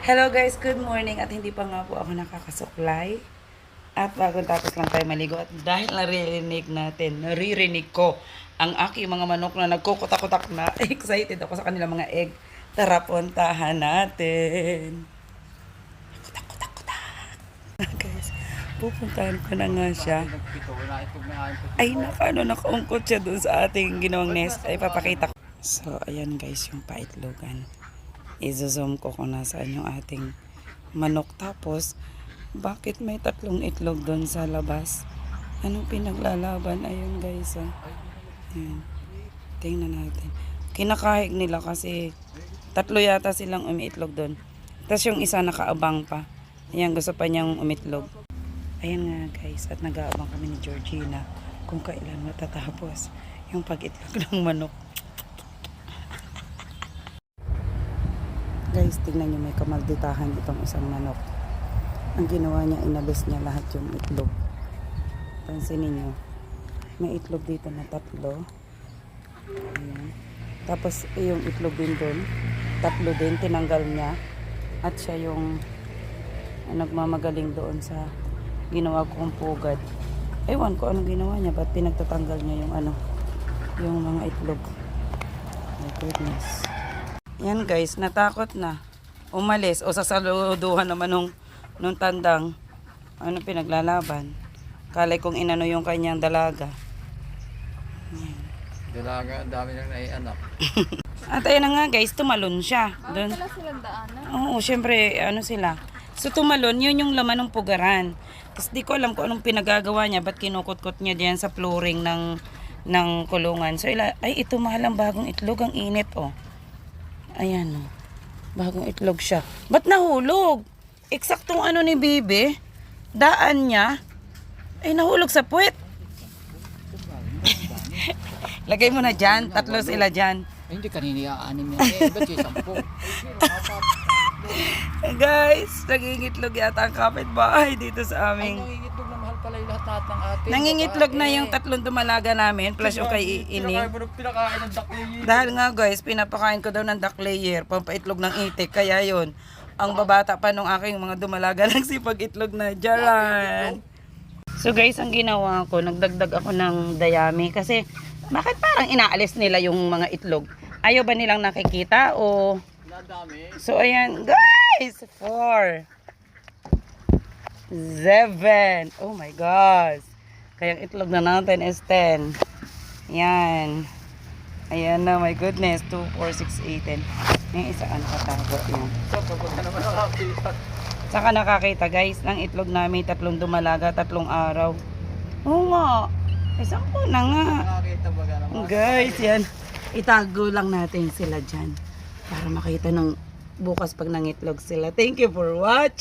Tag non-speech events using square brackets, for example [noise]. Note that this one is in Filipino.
Hello guys, good morning at hindi pa nga po ako nakakasuklay. At bagong tapos lang tayo maligo at dahil naririnig natin, naririnig ko ang aking mga manok na nagkukutak-kutak na [laughs] excited ako sa kanilang mga egg. Tara, puntahan natin. Kutak-kutak-kutak. [laughs] guys, pupuntahan ko na nga siya. Ay, naka, ano, nakaungkot siya dun sa ating ginawang nest. Ay, papakita ko. So, ayan guys, yung paitlogan. I-zoom ko kung nasaan yung ating manok. Tapos, bakit may tatlong itlog doon sa labas? Anong pinaglalaban? Ayun guys, ah. Ayan. Tingnan natin. Kinakahig nila kasi tatlo yata silang umiitlog doon. Tapos yung isa nakaabang pa. Ayan, gusto pa niyang umitlog. Ayan nga guys, at nag-aabang kami ni Georgina kung kailan matatapos yung pag-itlog ng manok. Guys, tingnan niyo may kamalditahan itong isang manok. Ang ginawa niya, inalis niya lahat yung itlog. Pansinin niyo. May itlog dito na tatlo. Ayan. Tapos eh, yung itlog din doon. Tatlo din, tinanggal niya. At siya yung ah, nagmamagaling doon sa ginawa kong pugad. Ewan ko anong ginawa niya. Ba't pinagtatanggal niya yung ano, yung mga itlog. My goodness. Yan guys, natakot na. Umalis o sasaluduhan naman nung, nung tandang ano pinaglalaban. Kalay kong inano yung kanyang dalaga. Dalaga, ang dami nang naianak. [laughs] At ayun na nga guys, tumalon siya. Doon. Wala silang daanan. Oo, syempre, ano sila. So tumalon, yun yung laman ng pugaran. Tapos di ko alam kung anong pinagagawa niya, ba't kinukot-kot niya diyan sa flooring ng, ng kulungan. So ila, ay ito mahalang bagong itlog, ang init oh. Ayan oh. Bagong itlog siya. Ba't nahulog? Eksaktong ano ni Bibi, daan niya, ay nahulog sa puwet. [laughs] Lagay mo na dyan, tatlo sila dyan. Ay, hindi kanina anim yan. Eh, ba't yung sampu? [laughs] Guys, nangingitlog yata ang kapitbahay dito sa aming pala yung lahat ng atin. Nangingitlog na yung tatlong dumalaga namin plus yung kay. Pinakain ng dakli. Dahil nga guys, pinapakain ko daw ng duck layer, pampaitlog ng itik. Kaya yon ang babata pa nung aking mga dumalaga [laughs] ng sipag itlog na jaran. So guys, ang ginawa ko, nagdagdag ako ng dayami kasi bakit parang inaalis nila yung mga itlog? Ayaw ba nilang nakikita o... Nadami. So ayan, guys, four. Seven. Oh my gosh. Kaya itlog na natin is 10. Yan. Ayan na, my goodness. 2, 4, 6, 8, 10. Yung isa ka naman nakakita. Saka nakakita guys, ng itlog namin, tatlong dumalaga, tatlong araw. Oo nga. Isang po na nga. Guys, yan. Itago lang natin sila dyan. Para makita ng bukas pag nangitlog sila. Thank you for watching.